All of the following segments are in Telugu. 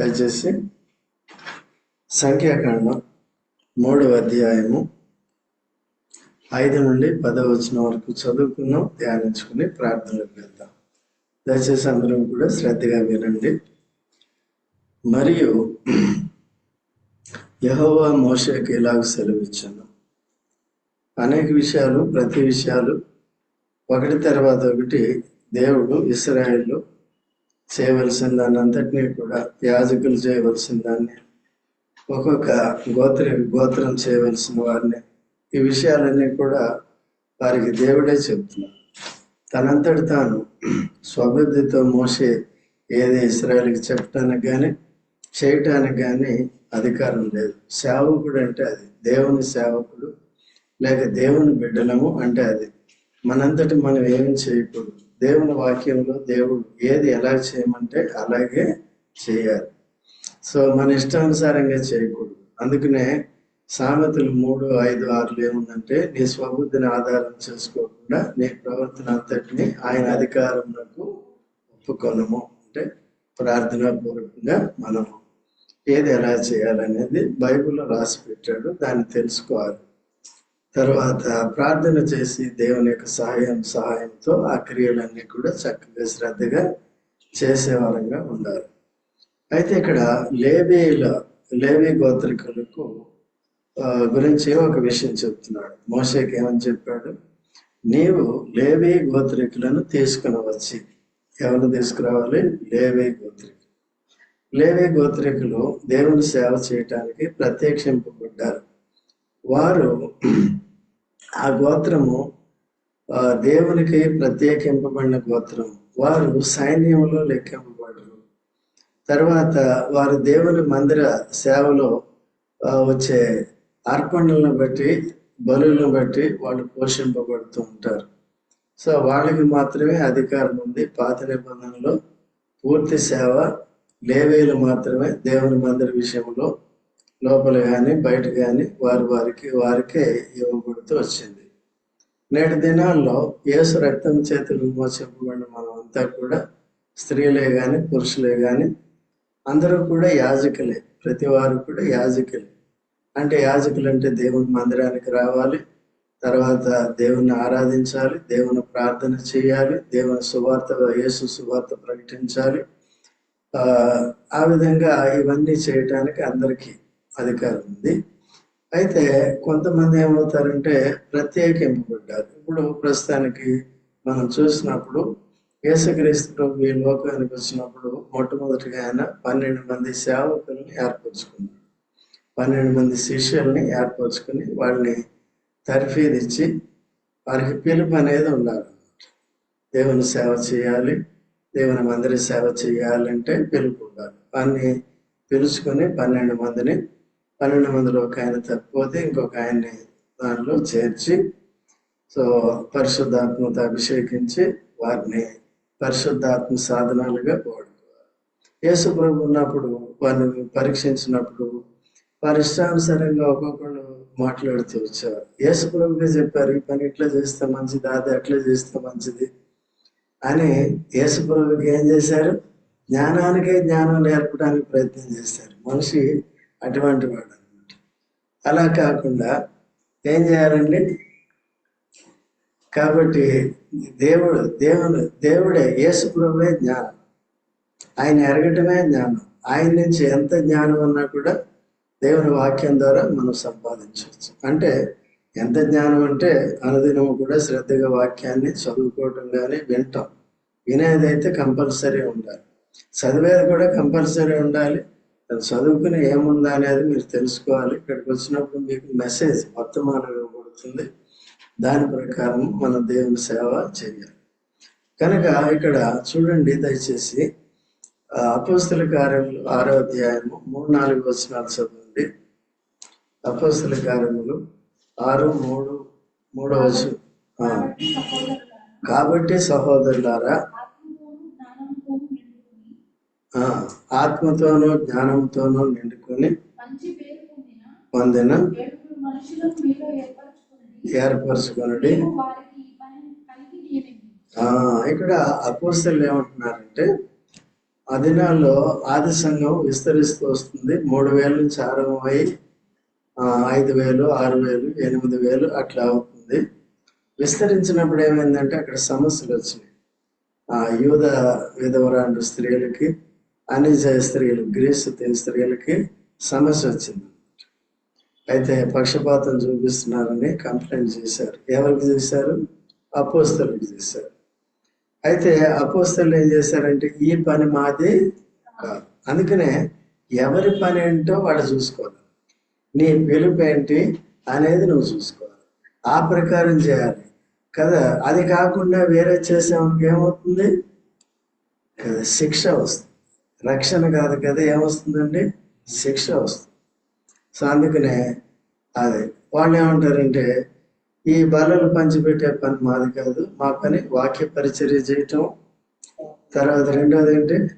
దయచేసి సంఖ్యాకాండం మూడవ అధ్యాయము ఐదు నుండి పదవ వచ్చిన వరకు చదువుకున్నాం ధ్యానించుకుని ప్రార్థనలకు వెళ్దాం దయచేసి అందరం కూడా శ్రద్ధగా వినండి. మరియు యహోవా మోషకి ఇలాగ సెలవిచ్చాను. అనేక విషయాలు ప్రతి విషయాలు ఒకటి తర్వాత ఒకటి దేవుడు ఇస్రాయేల్ చేయవలసిన దాన్ని అంతటినీ కూడా యాజకులు చేయవలసిన దాన్ని ఒక్కొక్క గోత్ర గోత్రం చేయవలసిన వారిని. ఈ విషయాలన్నీ కూడా వారికి దేవుడే చెప్తున్నాడు. తనంతటి తాను స్వబుద్ధితో మోసే ఏది ఇస్రాయల్కి చెప్పడానికి కానీ చేయటానికి కానీ అధికారం లేదు. సేవకుడు అంటే అది. దేవుని సేవకుడు లేక దేవుని బిడ్డలము అంటే అది. మనంతటి మనం ఏమి చేయకూడదు. దేవుని వాక్యంలో దేవుడు ఏది ఎలా చేయమంటే అలాగే చేయాలి. సో మన ఇష్టానుసారంగా చేయకూడదు. అందుకనే సామెతలు మూడు ఐదు ఆరులు ఏముందంటే నీ స్వబుద్ధిని ఆధారం చేసుకోకుండా నీ ప్రవర్తన అంతటిని ఆయన అధికారంలో ఒప్పుకొనము. అంటే ప్రార్థనాపూర్వకంగా మనము మనం ఏది ఎలా చేయాలనేది బైబిల్లో రాసి పెట్టాడు. దాన్ని తెలుసుకోవాలి. తర్వాత ప్రార్థన చేసి దేవుని యొక్క సహాయం సహాయంతో ఆ క్రియలన్నీ కూడా చక్కగా శ్రద్ధగా చేసేవారంగా ఉండాలి అయితే ఇక్కడ లేబీల లేవి గోత్రికులకు ఆ, గురించి ఒక విషయం చెప్తున్నాడు. మోసేకి ఏమని చెప్పాడు? నీవు లేబీ గోత్రికులను తీసుకుని వచ్చి ఎవరు తీసుకురావాలి? లేవి గోత్రికులు. లేవి గోత్రికులు దేవుని సేవ చేయటానికి ప్రత్యక్షింపబడ్డారు. వారు ఆ గోత్రము దేవునికి ప్రత్యేకింపబడిన గోత్రం. వారు సైన్యంలో లెక్కింపబడరు తర్వాత వారు దేవుని మందిర సేవలో వచ్చే అర్పణలను బట్టి బలులను బట్టి వాళ్ళు పోషింపబడుతూ ఉంటారు. సో వాళ్ళకి మాత్రమే అధికారం ఉంది. పాత నిబంధనలో పూర్తి సేవ లేవేలు మాత్రమే దేవుని మందిర విషయంలో లోపల కానీ బయట కానీ వారి వారికి వారికే ఇవ్వబడుతూ వచ్చింది. నేటి దినాల్లో యేసు రక్తం చేతులు మోసపబడిన మనం అంతా కూడా స్త్రీలే కానీ పురుషులే కానీ అందరూ కూడా యాజకులే. ప్రతి వారు కూడా యాజకులే. అంటే యాజకులు అంటే దేవుని మందిరానికి రావాలి తర్వాత దేవుని ఆరాధించాలి దేవుని ప్రార్థన చేయాలి దేవుని సువార్త యేసు సువార్త ప్రకటించాలి. ఆ ఆ విధంగా ఇవన్నీ చేయటానికి అందరికీ అధికారం ఉంది అయితే కొంతమంది ఏమవుతారంటే ప్రత్యేకింపబడ్డారు. ఇప్పుడు ప్రస్తుతానికి మనం చూసినప్పుడు యేసుక్రీస్తు ఈ లోకానికి వచ్చినప్పుడు మొట్టమొదటిగా ఆయన పన్నెండు మంది సేవకులను ఏర్పరచుకున్నాడు. పన్నెండు మంది శిష్యుల్ని ఏర్పరచుకుని వాళ్ళని తర్ఫీదిచ్చి వారికి పిలుపు అనేది ఉండాలి దేవుని సేవ చేయాలి. దేవుని మందిర సేవ చేయాలంటే పిలుపు ఉండాలి. వారిని పిలుచుకొని పన్నెండు మందిని పన్నెండు మందిలో ఒక ఆయన తప్పిపోతే ఇంకొక ఆయన్ని దానిలో చేర్చి సో పరిశుద్ధాత్మతో అభిషేకించి వారిని పరిశుద్ధాత్మ సాధనాలుగా వాడుకోవాలి యేసు ప్రభు ఉన్నప్పుడు వారిని పరీక్షించినప్పుడు వారి ఇష్టానుసారంగా ఒక్కొక్కళ్ళు మాట్లాడుతూ వచ్చారు యేసు ప్రభుగా చెప్పారు ఈ పని ఇట్లా చేస్తే మంచిది అది అట్లా చేస్తే మంచిది. అని యేసు ప్రభుకి ఏం చేశారు? జ్ఞానానికే జ్ఞానం నేర్పడానికి ప్రయత్నం చేశారు. మనిషి అటువంటి వాడు అనమాట అలా కాకుండా ఏం చేయాలండి? కాబట్టి దేవుడు దేవుడు దేవుడే యేసు ప్రభువే జ్ఞానం. ఆయన ఎరగటమే జ్ఞానం. ఆయన నుంచి ఎంత జ్ఞానం ఉన్నా కూడా దేవుని వాక్యం ద్వారా మనం సంపాదించవచ్చు. అంటే ఎంత జ్ఞానం అంటే అనుదినము కూడా శ్రద్ధగా వాక్యాన్ని చదువుకోవటం కానీ వింటాం వినేదైతే కంపల్సరీ ఉండాలి. చదివేది కూడా కంపల్సరీ ఉండాలి. చదువుకుని ఏముందా అనేది మీరు తెలుసుకోవాలి. ఇక్కడికి వచ్చినప్పుడు మీకు మెసేజ్ వర్తమానం ఇవ్వబడుతుంది దాని ప్రకారం మన దేవుని సేవ చేయాలి. కనుక ఇక్కడ చూడండి దయచేసి అపోస్తల కార్యములు ఆరో అధ్యాయము మూడు నాలుగు వచనాలు చదవండి. అపోస్తల కార్యములు ఆరు మూడు మూడో వచనం. ఆ, కాబట్టి సహోదరులారా ఆత్మతోనూ జ్ఞానంతోనూ నిండుకొని పొందిన ఏర్పరచుకుని ఆ, ఇక్కడ అపోస్తలు ఏమంటున్నారంటే ఆ దినాల్లో ఆది సంఘం విస్తరిస్తూ వస్తుంది. మూడు వేల నుంచి ఆరంభమై ఆ, ఐదు వేలు ఆరు వేలు ఎనిమిది వేలు అట్లా అవుతుంది. విస్తరించినప్పుడు ఏమైందంటే అక్కడ సమస్యలు వచ్చినాయి. ఆ యూద విధవరాండు స్త్రీలకి అనిజయ స్త్రీలు గ్రీసు స్త్రీలకి సమస్య వచ్చింది. అయితే పక్షపాతం చూపిస్తున్నారని కంప్లైంట్ చేశారు. ఎవరికి చేశారు? అపోస్తలకు చేశారు. అయితే అపోస్తలు ఏం చేశారంటే ఈ పని మాది కాదు. అందుకనే ఎవరి పని ఏంటో వాళ్ళు చూసుకోవాలి. నీ పిలుపు ఏంటి అనేది నువ్వు చూసుకోవాలి. ఆ ప్రకారం చేయాలి. కదా అది కాకుండా వేరే చేసామనుకో ఏమవుతుంది? కదా శిక్ష వస్తుంది. రక్షణ కాదు కదా ఏమొస్తుందండి? శిక్ష వస్తుంది. సో అందుకనే అదే వాళ్ళు ఏమంటారంటే ఈ బలలు పంచిపెట్టే పని మాది కాదు మా పని వాక్య పరిచర్య చేయటం. తర్వాత రెండోది ఏంటి?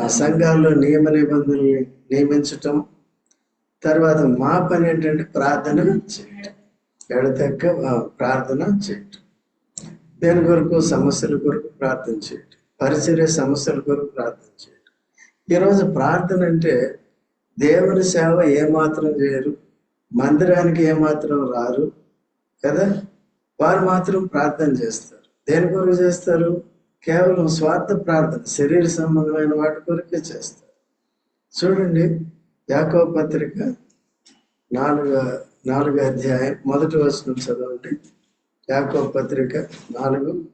ఆ సంఘాల్లో నియమ నిబంధనల్ని నియమించటం. తర్వాత మా పని ఏంటంటే ప్రార్థన చేయటం. ఎడతెక్క ప్రార్థన చేయటం. దేని కొరకు? సమస్యల కొరకు ప్రార్థన చేయటం. పరిచర్య సమస్యల కొరకు ప్రార్థన చేయటం. ఈరోజు ప్రార్థన అంటే దేవుని సేవ ఏమాత్రం చేయరు మందిరానికి ఏమాత్రం రారు కదా? వారు మాత్రం ప్రార్థన చేస్తారు. దేని కొరకు చేస్తారు? కేవలం స్వార్థ ప్రార్థన శరీర సంబంధమైన వాటి కొరకే చేస్తారు. చూడండి యాకో పత్రిక నాలుగు నాలుగు అధ్యాయం మొదటి వచనం చదవండి. యాకో పత్రిక నాలుగు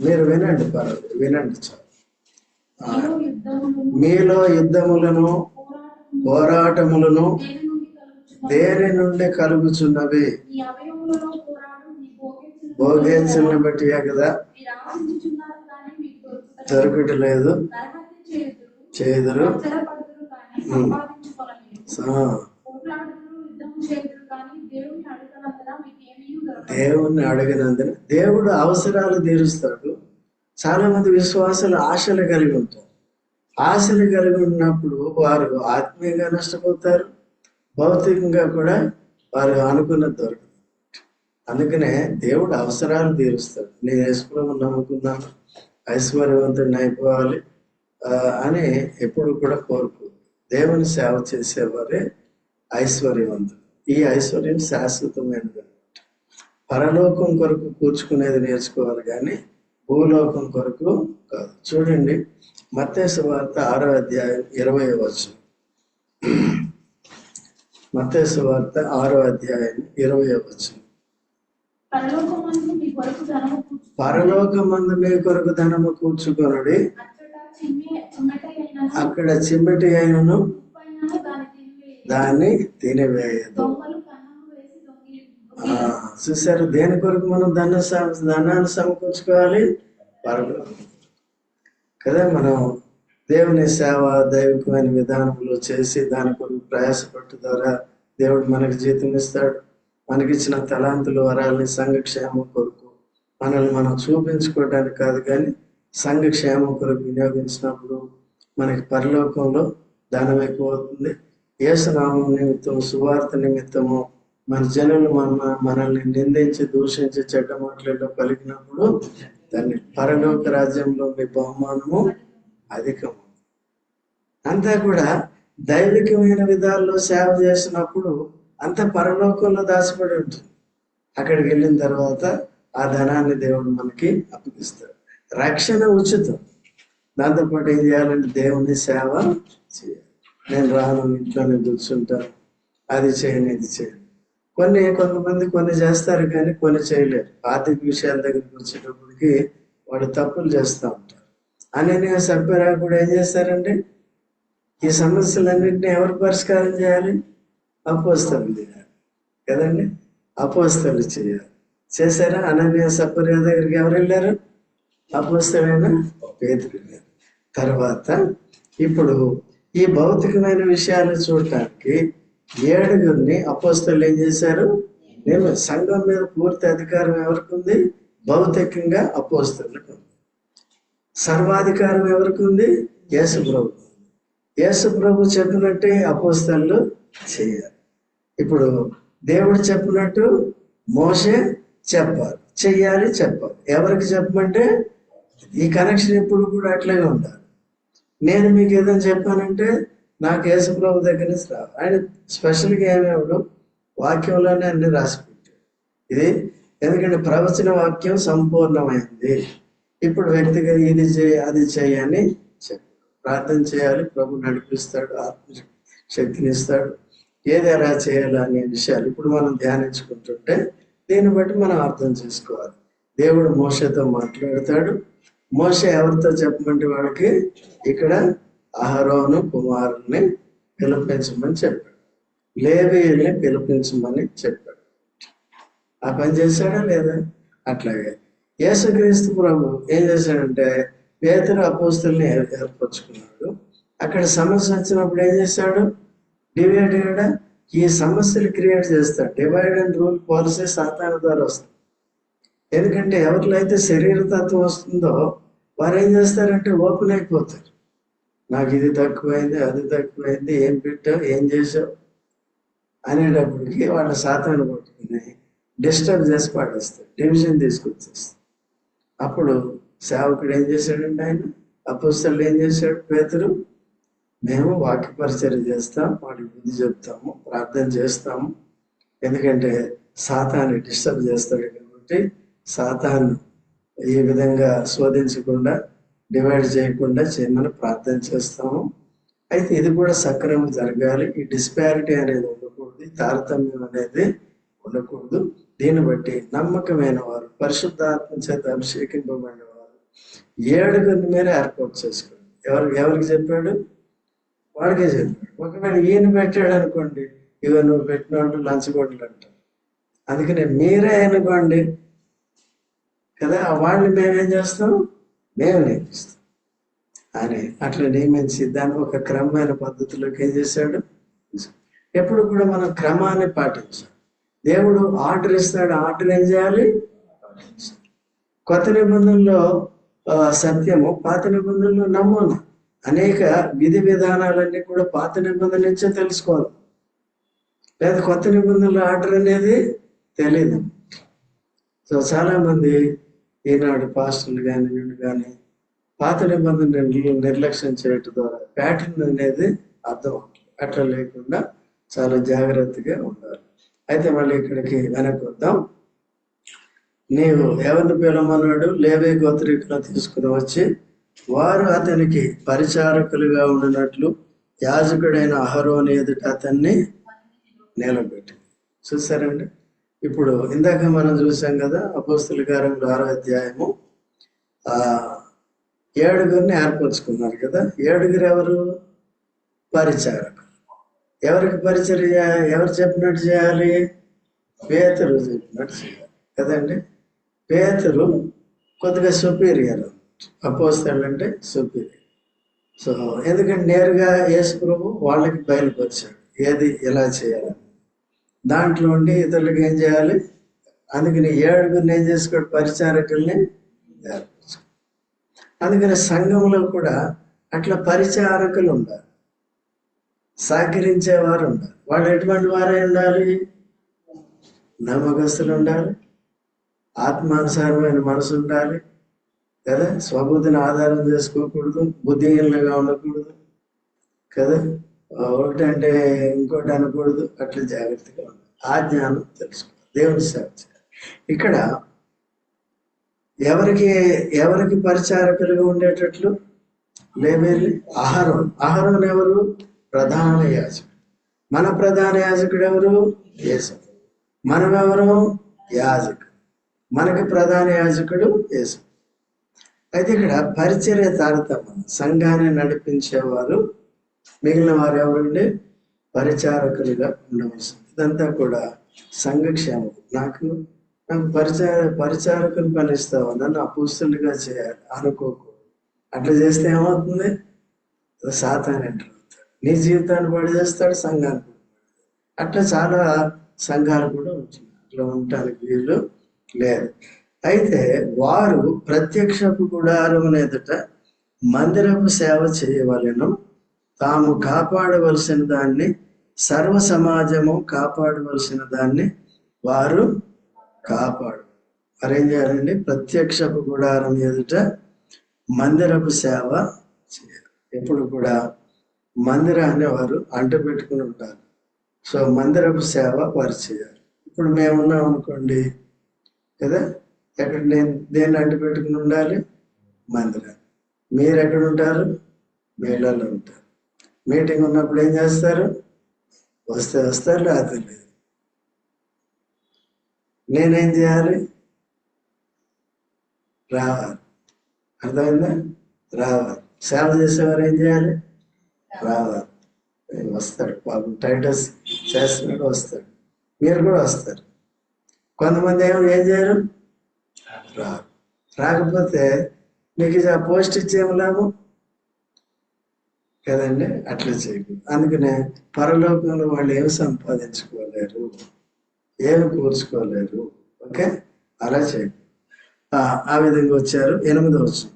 మీరు వినండి పర్వాలేదు వినండి చాలు. మీలో యుద్ధములను మీలో యుద్ధములను పోరాటములను దేని నుండి కలుగుచున్నవి? దేని నుండి కదా? మీరు దొరకట్లేదు చేదురు. దేవుణ్ణి అడిగినందున దేవుడు అవసరాలు తీరుస్తాడు. చాలా మంది విశ్వాసాలు ఆశలు కలిగి ఉంటారు. ఆశలు కలిగి ఉన్నప్పుడు వారు ఆత్మీయంగా నష్టపోతారు భౌతికంగా కూడా వారు అనుకున్న దొరకదు. అందుకనే దేవుడు అవసరాలు తీరుస్తాడు. నేను యేసుప్రభు నమ్ముకున్నాను ఐశ్వర్యవంతుడిని అయిపోవాలి అని ఎప్పుడు కూడా కోరుకోరు. దేవుని సేవ చేసేవారే ఐశ్వర్యవంతుడు ఈ ఐశ్వర్యం శాశ్వతమైనది. పరలోకం కొరకు కూర్చుకునేది నేర్చుకోవాలి కానీ భూలోకం కొరకు కాదు. చూడండి మత్తేసు వార్త ఆరో అధ్యాయం ఇరవై వచ్చు మత్తేసు వార్త ఆరో అధ్యాయం ఇరవై వచ్చు పరలోకమందు మీ కొరకు ధనము కూర్చు పరలోకమందు మీ కొరకు ధనము కూర్చుకొనుడి. అక్కడ చిమ్మటి అయినను. దాన్ని తినివేయదు. చూసారు దేని కొరకు మనం ధన సమ- ధనాన్ని సమకూర్చుకోవాలి? పరలోకం కదా మనం దేవుని సేవ దైవికమైన విధానంలో చేసి దాని కొరకు ప్రయాసపట్టు ద్వారా దేవుడు మనకి జీతం ఇస్తాడు. మనకిచ్చిన తలాంతులు వరాలని సంఘక్షేమం కొరకు మనల్ని మనం చూపించుకోవడానికి కాదు కానీ సంఘక్షేమం కొరకు వినియోగించినప్పుడు మనకి పరలోకంలో ధనం ఎక్కువ అవుతుంది. ఏసునామం నిమిత్తం సువార్త నిమిత్తము మన జనులు మన మనల్ని నిందించి దూషించి చెడ్డ మాటలలో పలికినప్పుడు దాన్ని పరలోక రాజ్యంలో మీ బహుమానము అధికము. అంతా కూడా దైవికమైన విధాల్లో సేవ చేసినప్పుడు అంత పరలోకంలో దాచిపడి ఉంటుంది. అక్కడికి వెళ్ళిన తర్వాత ఆ ధనాన్ని దేవుడు మనకి అప్పగిస్తాడు. రక్షణ ఉచితం. దాంతోపాటు ఏం చేయాలంటే దేవుని సేవ చేయాలి. నేను రాను ఇంట్లోనే కూర్చుంటాను. అది చేయను ఇది చేయను కొన్ని కొంతమంది కొన్ని చేస్తారు కానీ కొన్ని చేయలేరు. ఆర్థిక విషయాల దగ్గరికి వచ్చేటప్పటికి వాడు తప్పులు చేస్తూ ఉంటారు. అనన్య సభ్యురా కూడా ఏం చేస్తారండి ఈ సమస్యలన్నింటినీ ఎవరు పరిష్కారం చేయాలి? అపోస్తలు చేయాలి. కదండి? అపోస్తలు చేయాలి. చేశారా? అనన్య సభ్యుల దగ్గరికి ఎవరు వెళ్ళారు? అపోస్తలైన? పేదలు వెళ్ళారు తర్వాత ఇప్పుడు ఈ భౌతికమైన విషయాలు చూడటానికి ఏడుగురిని అపోస్తలు ఏం చేశారు? నేను సంఘం మీద పూర్తి అధికారం ఎవరికి ఉంది భౌతికంగా అపోస్తలకు. సర్వాధికారం ఎవరికి ఉంది యేసు ప్రభు. యేసు ప్రభు చెప్పినట్టే అపోస్తలు చేయాలి. ఇప్పుడు దేవుడు చెప్పినట్టు మోసే చెప్పాలి. చెయ్యాలి చెప్పాలి. ఎవరికి చెప్పమంటే ఈ కనెక్షన్ ఎప్పుడు కూడా అట్లాగే ఉండాలి. నేను మీకు ఏదైనా చెప్పానంటే నాకు యేసుప్రభు దగ్గర నుంచి రావు ఆయన స్పెషల్గా ఏమేవాడు వాక్యంలోనే అన్ని రాసిపెట్టాడు. ఇది ఎందుకంటే ప్రవచన వాక్యం సంపూర్ణమైంది. ఇప్పుడు వ్యక్తిగా ఇది చేయి అది చేయి అని ప్రార్థన చేయాలి ప్రభు నడిపిస్తాడు ఆత్మ శక్తిని ఇస్తాడు. ఏది ఎలా చేయాలి అనే విషయాలు ఇప్పుడు మనం ధ్యానించుకుంటుంటే దీన్ని బట్టి మనం అర్థం చేసుకోవాలి. దేవుడు మోసతో మాట్లాడతాడు. మోస ఎవరితో చెప్పమంటే వాడికి ఇక్కడ అహరోను కుమారుని పిలిపించమని చెప్పాడు. లేవీయుల్ని పిలిపించమని చెప్పాడు. ఆ పని చేశాడా లేదా? అట్లాగే యేసుక్రీస్తు ప్రభు ఏం చేశాడంటే పేదరు అపోస్తుల్ని ఏర్పరచుకున్నాడు. అక్కడ సమస్య వచ్చినప్పుడు ఏం చేశాడు? డివైడ్ అయ్యాడా? ఈ సమస్యలు క్రియేట్ చేస్తాడు. డివైడ్ అండ్ రూల్ పాలసీ సాతాన ద్వారా వస్తుంది. ఎందుకంటే ఎవరిలో అయితే శరీర తత్వం వస్తుందో వారు ఏం చేస్తారంటే ఓపెన్ అయిపోతారు. నాకు ఇది తక్కువైంది అది తక్కువైంది ఏం పెట్టావు ఏం చేసావు? అనేటప్పటికి వాళ్ళ శాతాన్ని పట్టుకుని డిస్టర్బ్ చేసి పాటిస్తారు డివిజన్ తీసుకొచ్చేస్తారు అప్పుడు సేవకుడు ఏం చేశాడంటే ఆయన? అపుస్తలు ఏం చేశాడు? పేతురు మేము వాక్య పరిచయం చేస్తాం వాడికి బుద్ధి చెప్తాము ప్రార్థన చేస్తాము. ఎందుకంటే సాతాన్ని డిస్టర్బ్ చేస్తాడు కాబట్టి సాతాన్ని ఈ విధంగా శోధించకుండా డివైడ్ చేయకుండా చేయమని ప్రార్థన చేస్తాము. అయితే ఇది కూడా సక్రమం జరగాలి. ఈ డిస్పారిటీ అనేది ఉండకూడదు. తారతమ్యం అనేది ఉండకూడదు. దీన్ని బట్టి నమ్మకమైన వారు పరిశుద్ధాత్మ చేత అభిషేకింపబడిన వారు ఏడుగురిని మీరే ఏర్పాటు చేసుకోండి. ఎవరికి ఎవరికి చెప్పాడు? వాడికే చెప్పాడు. ఒకవేళ ఈయన పెట్టాడు అనుకోండి ఇక నువ్వు పెట్టినట్టు లంచగొడ్లు అంటారు. అందుకని మీరే అనుకోండి కదా? వాళ్ళని మేమేం చేస్తాం? మేము నేర్పిస్తాం. అని అట్లా నియమించి దాన్ని ఒక క్రమమైన పద్ధతిలోకి ఏం చేశాడు? ఎప్పుడు కూడా మనం క్రమాన్ని పాటించాలి. దేవుడు ఆర్డర్ ఇస్తాడు ఆర్డర్ ఏం చేయాలి? పాటించాలి. కొత్త నిబంధనలో సత్యము పాత నిబంధనలో నమూనా. అనేక విధి విధానాలన్నీ కూడా పాత నిబంధన నుంచే తెలుసుకోవాలి. లేదా కొత్త నిబంధనల ఆర్డర్ అనేది తెలియదు సో చాలామంది ఈనాడు పాస్టర్లు కానీ వీళ్ళు కానీ పాత నిబంధనలు నిర్లక్ష్యం చేయటం ద్వారా ప్యాటర్న్ అనేది అర్థం అట్లా లేకుండా చాలా జాగ్రత్తగా ఉండాలి. అయితే మళ్ళీ ఇక్కడికి వెనక్కి వద్దాం. నీవు ఎవరిని పిలమన్నాడు లేవే గోత్రికులను తీసుకుని వచ్చి వారు అతనికి పరిచారకులుగా ఉండినట్లు యాజకుడైన అహరోని ఎదుట అతన్ని నిలబెట్టి చూసారండి? ఇప్పుడు ఇందాక మనం చూసాం కదా అపోస్తుల గారంలో ఆరో అధ్యాయము. ఆ ఏడుగురిని ఏర్పరచుకున్నారు కదా. ఏడుగురు ఎవరు? పరిచారకులు. ఎవరికి పరిచర్య ఎవరు చెప్పినట్టు చేయాలి? పేతురు చెప్పినట్టు చేయాలి. కదండి? పేతురు కొద్దిగా సుపీరియర్. అపోస్తలు అంటే సుపీరియర్. సో ఎందుకంటే నేరుగా యేసు ప్రభు వాళ్ళకి బయలుపరిచాడు. ఏది? ఎలా చేయాలి దాంట్లో ఉండి ఇతరులకు ఏం చేయాలి? అందుకని ఏడుగురిని ఏం చేసుకోడు? పరిచారకుల్ని అందుకని సంఘంలో కూడా అట్లా పరిచారకులు ఉండాలి. సహకరించేవారు ఉండాలి. వాళ్ళు ఎటువంటి వారై ఉండాలి? నమ్మకస్తులు ఉండాలి. ఆత్మానుసారమైన మనసు ఉండాలి. కదా? స్వబుద్ధిని ఆధారం చేసుకోకూడదు. బుద్ధిహీనంగా ఉండకూడదు. కదా? ఒకటంటే ఇంకోటి అనకూడదు. అట్లా జాగ్రత్తగా ఉండాలి. ఆ జ్ఞానం తెలుసుకో దేవుని సేవ ఇక్కడ ఎవరికి ఎవరికి పరిచారకులుగా ఉండేటట్లు లేవేలి ఆహారం ఆహారం ఎవరు? ప్రధాన యాజకుడు. మన ప్రధాన యాజకుడు ఎవరు? యేసు. మనం ఎవరు? యాజకుడు. మనకి ప్రధాన యాజకుడు యేసు. అయితే ఇక్కడ పరిచర్య తారతమ్యం. సంఘాన్ని నడిపించేవారు మిగిలిన వారు ఎవరంటే పరిచారకులుగా ఉండవలసింది ఇదంతా కూడా సంఘక్షేమం. నాకు నాకు పరిచార పరిచారకులు పనిస్తావు నన్ను అపుస్తులుగా చేయాలి. అనుకోకు. అట్లా చేస్తే ఏమవుతుంది? సాతాన్ ఎంటర్ అవుతాడు నీ జీవితాన్ని పాడు చేస్తాడు సంఘాన్ని అట్లా చాలా సంఘాలు కూడా ఉంటున్నాయి అట్లా ఉండటానికి వీలు లేదు. అయితే వారు ప్రత్యక్షపు గుడారం ఎదుట మందిరపు సేవ చేయవలెను. తాము కాపాడవలసిన దాన్ని సర్వ సమాజము కాపాడవలసిన దాన్ని వారు కాపాడు. మరేం చేయాలండి? ప్రత్యక్షపు గుడారం ఎదుట మందిరపు సేవ చేయాలి. ఎప్పుడు కూడా మందిరాన్ని వారు అంటు పెట్టుకుని ఉంటారు. సో మందిరపు సేవ వారు చేయాలి. ఇప్పుడు మేమున్నాం అనుకోండి కదా? ఎక్కడ నేను దేన్ని అంటు పెట్టుకుని ఉండాలి? మందిరాన్ని. మీరు ఎక్కడ ఉంటారు? మేళల్లో ఉంటారు. మీటింగ్ ఉన్నప్పుడు ఏం చేస్తారు? వస్తే వస్తారు లేకపోతే లేదు. నేనేం చేయాలి? రావాలి. అర్థమైందా? రావాలి. సేవ చేసేవారు ఏం చేయాలి? రావాలి. వస్తాడు పాపం. టైటస్ చేస్తున్నాడు వస్తాడు. మీరు కూడా వస్తారు. కొంతమంది ఏమో ఏం చేయరు? రారు. రాకపోతే నీకు ఆ పోస్ట్ ఇచ్చేం లాభం కదండి? అట్లా చేయకూడదు అందుకనే పరలోకంలో వాళ్ళు ఏమి సంపాదించుకోలేరు ఏమి కూర్చుకోలేరు ఓకే? అలా చేయకూడదు ఆ విధంగా వచ్చారు. ఎనిమిదో వచ్చిన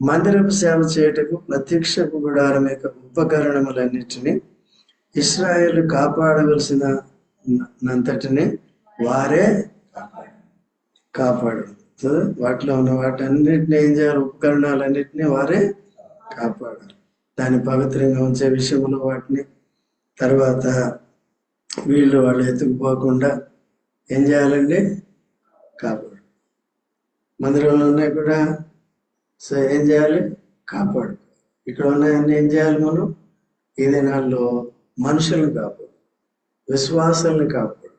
మందిరపు సేవ చేయుటకు ప్రత్యక్షపు గుడారం యొక్క ఉపకరణములన్నిటినీ ఇస్రాయేల్ కాపాడవలసిన నంతటిని వారే కాపాడు వాటిలో ఉన్న వాటన్నిటిని ఏం చేయాలి? ఉపకరణాలన్నిటినీ వారే కాపాడాలి దాన్ని పవిత్రంగా ఉంచే విషయంలో వాటిని తర్వాత వీళ్ళు వాళ్ళు ఎత్తుకుపోకుండా ఏం చేయాలండి? కాపాడు. మందిరంలో ఉన్నాయి కూడా. సో ఏం చేయాలి? కాపాడు. ఇక్కడ ఉన్నాయన్నీ ఏం చేయాలి మనం? ఈ దినాల్లో మనుషులను కాపాడు. విశ్వాసాలను కాపాడు.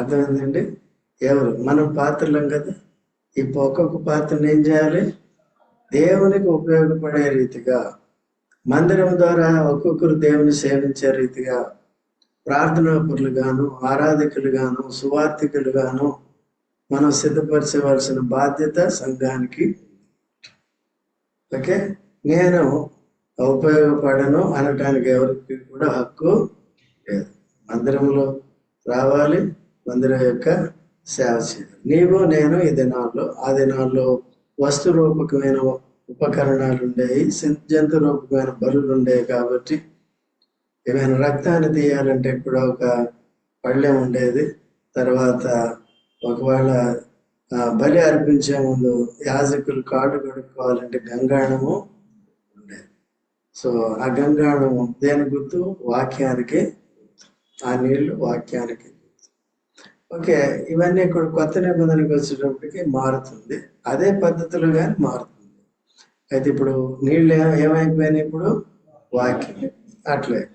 అర్థమైందండి? ఎవరు? మనం పాత్రలం కదా. ఈ ఒక్కొక్క పాత్రను ఏం చేయాలి? దేవునికి ఉపయోగపడే రీతిగా మందిరం ద్వారా ఒక్కొక్కరు దేవుని సేవించే రీతిగా ప్రార్థనాపరులు గాను ఆరాధకులు గాను సువార్థికులు గాను మనం సిద్ధపరచవలసిన బాధ్యత సంఘానికి. ఓకే? నేను ఉపయోగపడను అనటానికి ఎవరికి కూడా హక్కు లేదు. మందిరంలో రావాలి మందిరం యొక్క సేవ చేయాలి. నీవు నేను ఈ దినాల్లో ఆ దినాల్లో వస్తు రూపకమైన ఉపకరణాలు ఉండేవి జంతు రూపకమైన బరువులు ఉండేవి కాబట్టి ఏమైనా రక్తాన్ని తీయాలంటే కూడా ఒక పళ్ళెం ఉండేది. తర్వాత ఒకవేళ బలి అర్పించే ముందు యాజకులు కాళ్ళు కడుక్కోవాలంటే గంగాణము ఉండేది. సో ఆ గంగాణము దేని గుర్తు? వాక్యానికి ఆ నీళ్ళు వాక్యానికి. ఓకే ఇవన్నీ ఇక్కడ కొత్త నిబంధనకు వచ్చేటప్పటికి మారుతుంది. అదే పద్ధతిలో కానీ మారుతుంది. అయితే ఇప్పుడు నీళ్ళు ఏమైపోయినాయి ఇప్పుడు? వాకింగ్ అట్లే.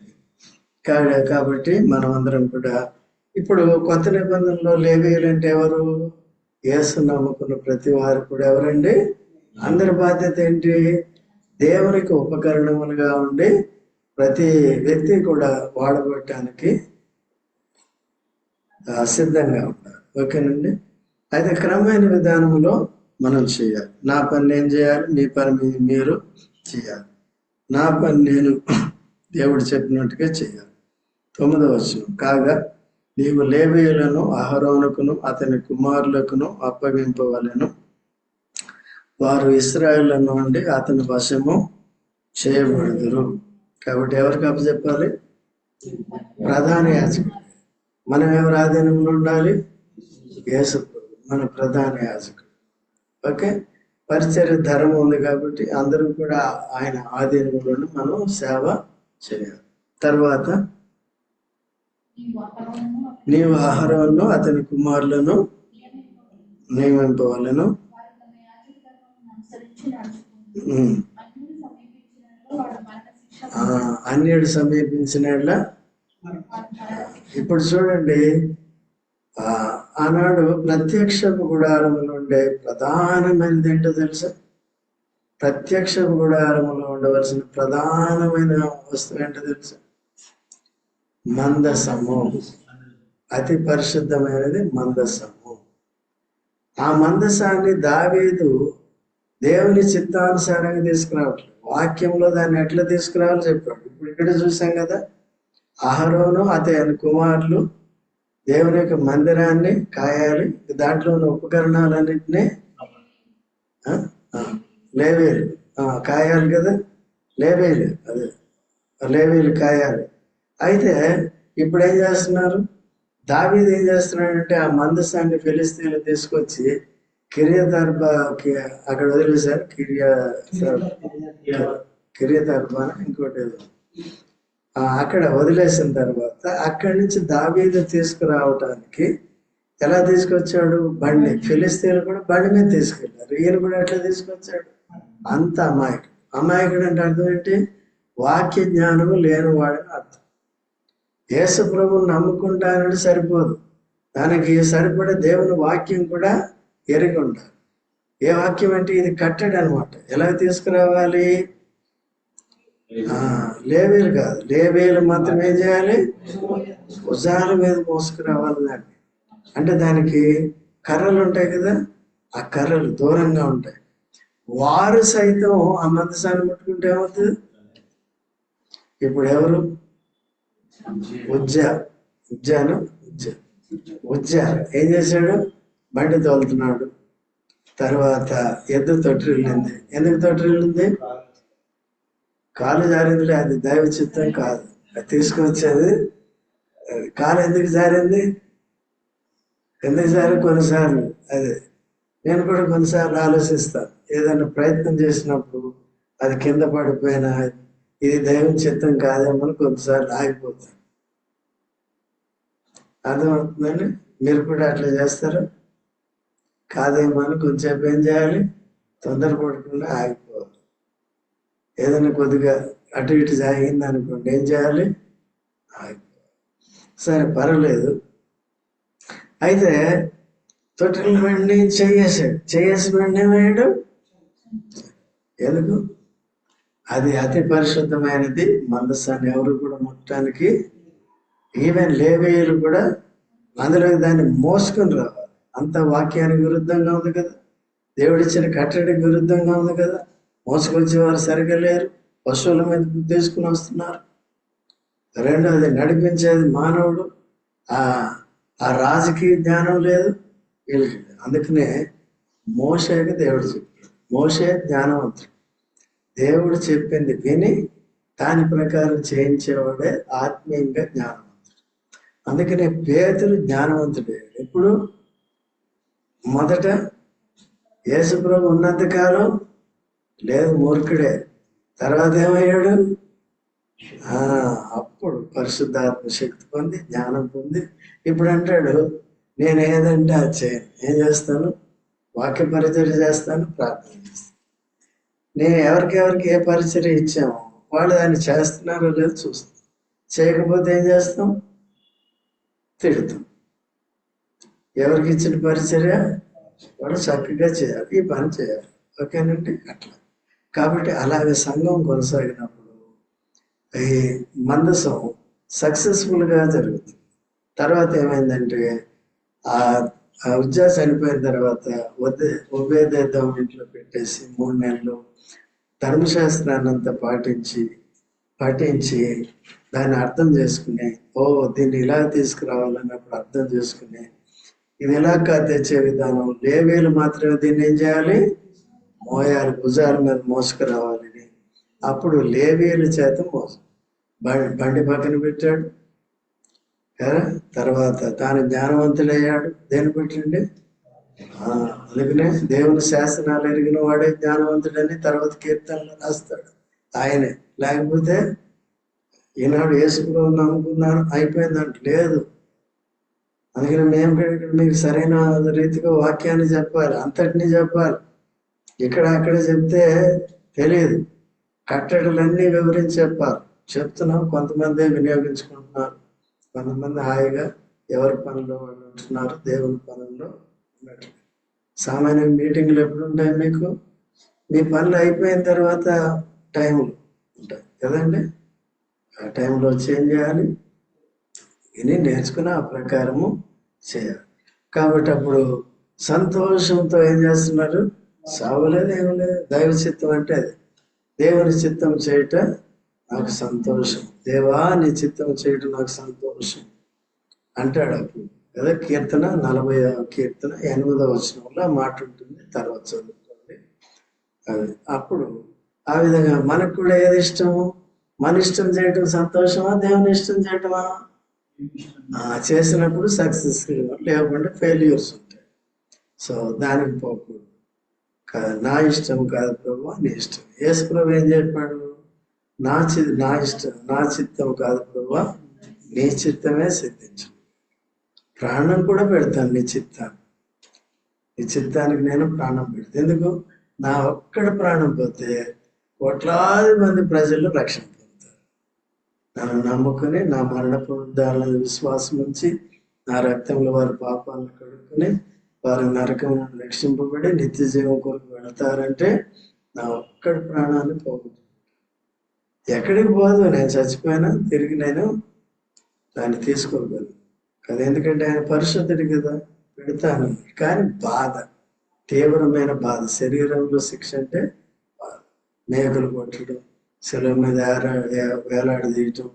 కా- కాబట్టి మనం అందరం కూడా ఇప్పుడు కొత్త నిబంధనలో లేవేయాలంటే ఎవరు? యేసు నమ్ముకున్న ప్రతి వారు కూడా ఎవరండి? అందరి బాధ్యత ఏంటి? దేవునికి ఉపకరణములుగా ఉండి ప్రతి వ్యక్తి కూడా వాడబట్టడానికి సిద్ధంగా ఉండాలి ఓకేనండి అయితే క్రమమైన విధానంలో మనం చేయాలి. నా పని నేను చేయాలి మీ పని మీరు చేయాలి. నా పని నేను దేవుడు చెప్పినట్టుగా చేయాలి. తొమ్మిదవ వచనం. కాగా నీవు లేవీయులను అహరోనుకును అతని కుమారులకును అప్పగింపవలను. వారు ఇస్రాయేల్ నుండి అతని వశము చేయబడదురు. కాబట్టి ఎవరికి అప్పచెప్పాలి? ప్రధాన యాజకుడు. మనం ఎవరి ఆధీనంలో ఉండాలి? యేసు మన ప్రధాన యాజకుడు. ఓకే? పరిచర్య ధర్మం ఉంది కాబట్టి అందరూ కూడా ఆయన ఆధీనంలోనే మనం సేవ చేయాలి. తర్వాత నీవు అహరోనును ఆహారంను అతని కుమారులను నియమింపవలెను. నియమింపవలను ఆ, అన్యుడు సమీపించిన ఇప్పుడు చూడండి ఆ ఆనాడు ప్రత్యక్ష గుడారములు ఉండే ప్రధానమైనది ఏంటో తెలుసా? ప్రత్యక్ష గుడారములో ఉండవలసిన ప్రధానమైన వస్తువు ఏంటో తెలుసా? మందసము. అతి పరిశుద్ధమైనది మందసము. ఆ మందసాన్ని దావేదు దేవుని చిత్తానుసారంగా తీసుకురావట్లేదు. వాక్యంలో దాన్ని ఎట్లా తీసుకురావాలో చెప్పాడు. ఇప్పుడు ఇక్కడ చూసాం కదా అహరోను అతని కుమారులు దేవుని యొక్క మందిరాన్ని కాయాలి దాంట్లో ఉన్న ఉపకరణాలన్నింటినీ ఆ, లేవేలు ఆ, కాయాలి కదా? లేవేలు అదే. లేవేలు కాయాలి. అయితే ఇప్పుడు ఏం చేస్తున్నారు? దావీది ఏం చేస్తున్నాడంటే ఆ మందసాన్ని ఫిలిస్తీన్లు తీసుకొచ్చి కిరియా అక్కడ వదిలేశారు. కిరియా కిరీతార్పణ ఇంకోటి ఏదో. అక్కడ వదిలేసిన తర్వాత అక్కడి నుంచి దావీదు తీసుకురావటానికి ఎలా తీసుకొచ్చాడు? బండి. ఫిలిస్తీన్లు కూడా బండి మీద తీసుకెళ్ళారు ఈయన కూడా ఎట్లా తీసుకొచ్చాడు? అంత అమాయకుడు. అమాయకుడు అంటే అర్థం ఏంటి? వాక్య జ్ఞానము లేనివాడని అర్థం. యేసు ప్రభువు నమ్ముకుంటానని సరిపోదు. దానికి సరిపడే దేవుని వాక్యం కూడా ఎరిగి ఉండాలి. ఏ వాక్యం అంటే ఇది కట్టడు అనమాట ఎలా తీసుకురావాలి? ఆ, లేవీలు కాదు. లేవీలు మాత్రం ఏం చేయాలి భుజాల మీద మోసుకురావాలి దాన్ని. అంటే దానికి కర్రలు ఉంటాయి కదా ఆ కర్రలు దూరంగా ఉంటాయి. వారు సైతం ఆ మందసాన్ని ముట్టుకుంటే ఏమవుతుంది? ఇప్పుడు ఎవరు? ఉజ్జా. ఉజ్జాను? ఉజ్జా. ఉజ్జా ఏం చేశాడు? బండి తోలుతున్నాడు. తర్వాత ఎద్దు తొట్టిల్లింది. ఎందుకు తొట్టిల్లింది? కాలు జారిందిలే అది దైవ చిత్తం కాదు. అది తీసుకొచ్చేది అది కాలు ఎందుకు జారింది? ఎందుకు జారి? కొన్నిసార్లు అదే నేను కూడా కొన్నిసార్లు ఆలోచిస్తాను ఏదైనా ప్రయత్నం చేసినప్పుడు అది కింద పడిపోయినా ఇది దైవం చిత్తం కాదేమో అని కొన్నిసార్లు ఆగిపోతాను అర్థమవుతుందండి? మీరు కూడా అట్లా చేస్తారు? కాదేమో అని కొంచెంసేపు ఏం చేయాలి? తొందరపడకుండా ఆగిపోతుంది ఏదైనా కొద్దిగా అటు ఇటు సాగింది అనుకోండి ఏం చేయాలి? సరే పర్వాలేదు. అయితే తొట్టిన బండి చేయేసాడు చేయేసి బండి ఏమయ్యాడు? ఎందుకు? అది అతి పరిశుద్ధమైనది మందస్సాన్ని ఎవరు కూడా ముట్టడానికి ఈవెన్ లేవేయులు కూడా అందులో దాన్ని మోసుకొని రావాలి. అంత వాక్యానికి విరుద్ధంగా ఉంది కదా. దేవుడిచ్చిన కట్టడికి విరుద్ధంగా ఉంది కదా. మోసుకొచ్చేవారు సరిగ్గా లేరు. పశువుల మీద తీసుకుని వస్తున్నారు. రెండోది నడిపించేది మానవుడు. ఆ రాజకీయ జ్ఞానం లేదు. వీళ్ళకి అందుకనే మోసేకి దేవుడు చెప్పాడు మోసే జ్ఞానవంతుడు. దేవుడు చెప్పింది విని దాని ప్రకారం చేయించేవాడే ఆత్మీయంగా జ్ఞానవంతుడు. అందుకనే పేతులు జ్ఞానవంతుడే. ఎప్పుడు? మొదట యేసుప్రభు ఉన్నంత కాలం లేదు మూర్ఖుడే. తర్వాత ఏమయ్యాడు? ఆ అప్పుడు పరిశుద్ధాత్మ శక్తి పొంది జ్ఞానం పొంది ఇప్పుడు అంటాడు నేను ఏదంటే అది చేయను. ఏం చేస్తాను? వాక్య పరిచర్య చేస్తాను ప్రార్థన చేస్తాను. నేను ఎవరికెవరికి ఏ పరిచర్య ఇచ్చామో వాళ్ళు దాన్ని చేస్తున్నారో లేదో చూస్తాం. చేయకపోతే ఏం చేస్తాం? తిడుతాం. ఎవరికి ఇచ్చిన పరిచర్య? వాడు చక్కగా చేయాలి ఈ పని చేయాలి. ఓకేనండి? అట్లా. కాబట్టి అలాగే సంఘం కొనసాగినప్పుడు ఈ మందసం సక్సెస్ఫుల్గా జరుగుతుంది తర్వాత ఏమైందంటే ఆ ఆ ఉజ్జా చనిపోయిన తర్వాత వద్దే ఉభయదేద్దాం ఇంట్లో పెట్టేసి మూడు నెలలు ధర్మశాస్త్రాన్ని అంతా పాటించి పాటించి దాన్ని అర్థం చేసుకుని ఓ దీన్ని ఇలా తీసుకురావాలన్నప్పుడు అర్థం చేసుకుని ఇది ఇలా తెచ్చే విధానం లేవేలు మాత్రమే దీన్ని ఏం చేయాలి? మోయాలి భుజాల మీద మోసుకురావాలని. అప్పుడు లేవీల చేత మోసం బండి బండి పక్కన పెట్టాడు. తర్వాత తాను జ్ఞానవంతుడయ్యాడు. దేని పెట్టండి అందుకనే దేవుని శాసనాలు ఎరిగిన వాడే జ్ఞానవంతుడని తర్వాత కీర్తనలు రాస్తాడు. ఆయనే. లేకపోతే ఈనాడు యేసుకుడు నమ్ముకున్నాను అయిపోయిందంట. లేదు. అందుకని మేము మీకు సరైన రీతిగా వాక్యాన్ని చెప్పాలి అంతటినీ చెప్పాలి. ఇక్కడ అక్కడ చెప్తే తెలియదు కట్టడలన్నీ వివరించి చెప్పారు చెప్తున్నాం. కొంతమంది వినియోగించుకుంటున్నారు. కొంతమంది హాయిగా ఎవరి పనుల్లో వాళ్ళు ఉంటున్నారు. దేవుని పనుల్లో ఉన్నట్లు సామాన్య మీటింగ్లు ఎప్పుడు ఉంటాయి మీకు? మీ పనులు అయిపోయిన తర్వాత టైంలు ఉంటాయి. కదండి? ఆ టైంలో చేంజ్ చేయాలి. విని నేర్చుకుని ఆ ప్రకారము చేయాలి. కాబట్టి అప్పుడు సంతోషంతో ఏం చేస్తున్నారు? సాగులేదు ఏం లేదు దైవ చిత్తం అంటే అది. దేవుని చిత్తం చేయట నాకు సంతోషం. దేవా నీ చిత్తం చేయటం నాకు సంతోషం అంటాడు అప్పుడు. కదా కీర్తన నలభై కీర్తన ఎనిమిదవ వచనంలో మాట ఉంటుంది. తర్వాత చదువుకోండి. అది. అప్పుడు ఆ విధంగా మనకు కూడా ఏది ఇష్టము? మన ఇష్టం చేయటం సంతోషమా? దేవుని ఇష్టం చేయటమా? ఆ, చేసినప్పుడు సక్సెస్ లేకుండా ఫెయిల్యూర్స్ ఉంటాయి. సో దానికి పోకూడదు. నా ఇష్టం కాదు ప్రభు నీ ఇష్టం. యేసు ప్రభు ఏం చెప్పాడు? నా చి నా ఇష్టం నా చిత్తం కాదు ప్రభు నీ చిత్తమే సిద్ధించు. ప్రాణం కూడా పెడతాను నీ చిత్తాన్ని. నీ చిత్తానికి నేను ప్రాణం పెడతాను ఎందుకు? నా ఒక్కడ ప్రాణం పోతే కోట్లాది మంది ప్రజలు రక్షణ పొందుతారు. నన్ను నమ్ముకుని నా మరణ పునరుద్ధారణ విశ్వాసం ఉంచి నా రక్తంలో వారి పాపాలను కడుక్కొని వారు నరకం రక్షింపబడి నిత్య జీవం కొరకు వెళతారంటే నా ఒక్కడి ప్రాణాన్ని పోగొట్టు ఎక్కడికి పోదు నేను చచ్చిపోయినా తిరిగి నేను దాన్ని తీసుకోగలను. కదా ఎందుకంటే ఆయన పరిశుద్ధుడు కదా పెడతాను. కానీ బాధ తీవ్రమైన బాధ. శరీరంలో శిక్ష అంటే బాధ. మేకలు కొట్టడం సెలవు మీద వేలాడదీయటం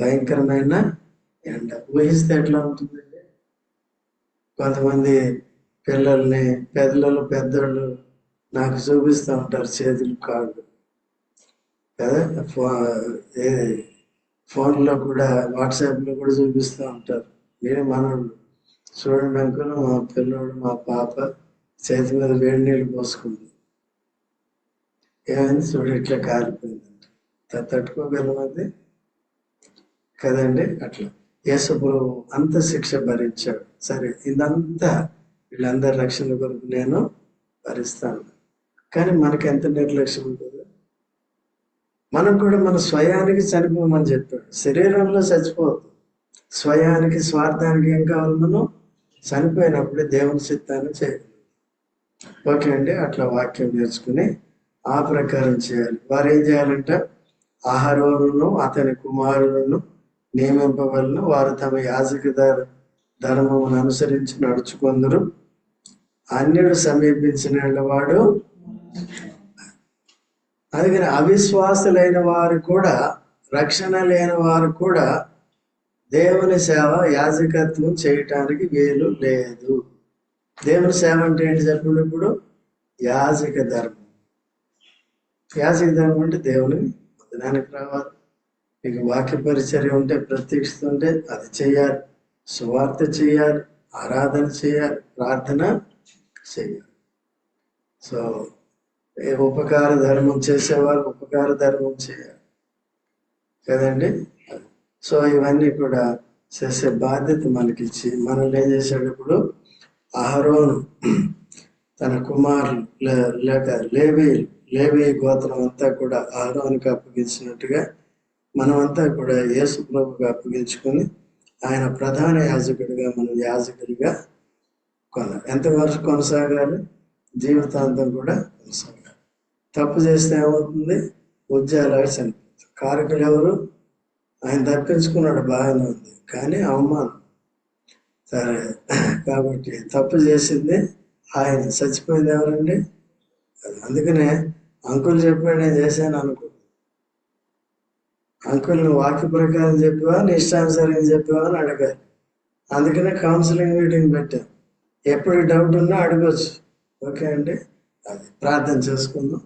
భయంకరమైన ఎండ. ఊహిస్తే ఎట్లా ఉంటుంది? కొంతమంది పిల్లల్ని పెద్దలు పెద్దోళ్ళు నాకు చూపిస్తూ ఉంటారు చేతులు కాళ్ళు. కదా? ఫో ఫోన్లో కూడా వాట్సాప్లో కూడా చూపిస్తూ ఉంటారు. మీరే మనోళ్ళు. చూడండి అంకుల్ మా పిల్లోడు మా పాప చేతి మీద వేడి నీళ్ళు పోసుకుంది. ఏమైంది? చూడు ఇట్లా కాలిపోయిందంట. తట్టుకోగలమది కదండి అట్లా. యేసు ప్రభు అంత శిక్ష భరించాడు. సరే ఇదంతా వీళ్ళందరి రక్షణ కొరకు నేను భరిస్తాను. కానీ మనకి ఎంత నిర్లక్ష్యం ఉంటుంది? మనం కూడా మన స్వయానికి చనిపోమని చెప్పాడు. శరీరంలో చచ్చిపోవద్దు. స్వయానికి స్వార్థానికి ఏం కావాలి మనం? చనిపోయినప్పుడే దేవుని చిత్తాన్ని చేయగలం. ఓకే అండి అట్లా వాక్యం నేర్చుకుని ఆ ప్రకారం చేయాలి. వారు ఏం చేయాలంటే? ఆహారములను అతని కుమారులను నియమింపవలను. వారు తమ యాజకదారు ధర్మమును అనుసరించి నడుచుకొందరు. అన్యుడు సమీపించిన వాడు అందుకని అవిశ్వాసులైన వారు కూడా రక్షణ లేని వారు కూడా దేవుని సేవ యాజకత్వం చేయటానికి వీలు లేదు. దేవుని సేవ అంటే ఏంటి చెప్పండి ఇప్పుడు? యాజక ధర్మం. యాజక ధర్మం అంటే దేవుని వదనానికి రావాలి. మీకు వాక్య పరిచర్య ఉంటే ప్రత్యక్షత ఉంటే అది చేయాలి. సువార్త చేయాలి ఆరాధన చేయాలి ప్రార్థన చేయాలి. సో ఏ ఉపకార ధర్మం చేసేవారు ఉపకార ధర్మం చేయాలి. కదండి? సో ఇవన్నీ కూడా చేసే బాధ్యత మనకిచ్చి మనల్ని ఏం చేశాడు ఇప్పుడు? అహరోను తన కుమారులు లే- లేక లేవి లేవి గోత్రం అంతా కూడా అహరోనికి అప్పగించినట్టుగా మనమంతా కూడా యేసు ప్రభుకి అప్పగించుకొని ఆయన ప్రధాన యాజకుడిగా మనం యాజకుడిగా కొన ఎంతవరకు కొనసాగాలి? జీవితాంతం కూడా కొనసాగాలి. తప్పు చేస్తే ఏమవుతుంది? ఉద్యోగాలు చనిపోతుంది కారకులు ఎవరు? ఆయన తప్పించుకున్నాడు బాగానే ఉంది. కానీ అవమానం. సరే. కాబట్టి తప్పు చేసింది ఆయన. చచ్చిపోయింది ఎవరండి? అందుకనే అంకుల్ చెప్పాడు నేను చేశాను అనుకో అంకుల్ నువ్వు వాక్య ప్రకారం చెప్పావా నీ ఇష్టానుసారం చెప్పావా అని అడగాలి. అందుకనే కౌన్సిలింగ్ మీటింగ్ పెట్టాం. ఎప్పుడు డౌట్ ఉన్నా అడగచ్చు. ఓకే అండి అది ప్రార్థన చేసుకుందాం.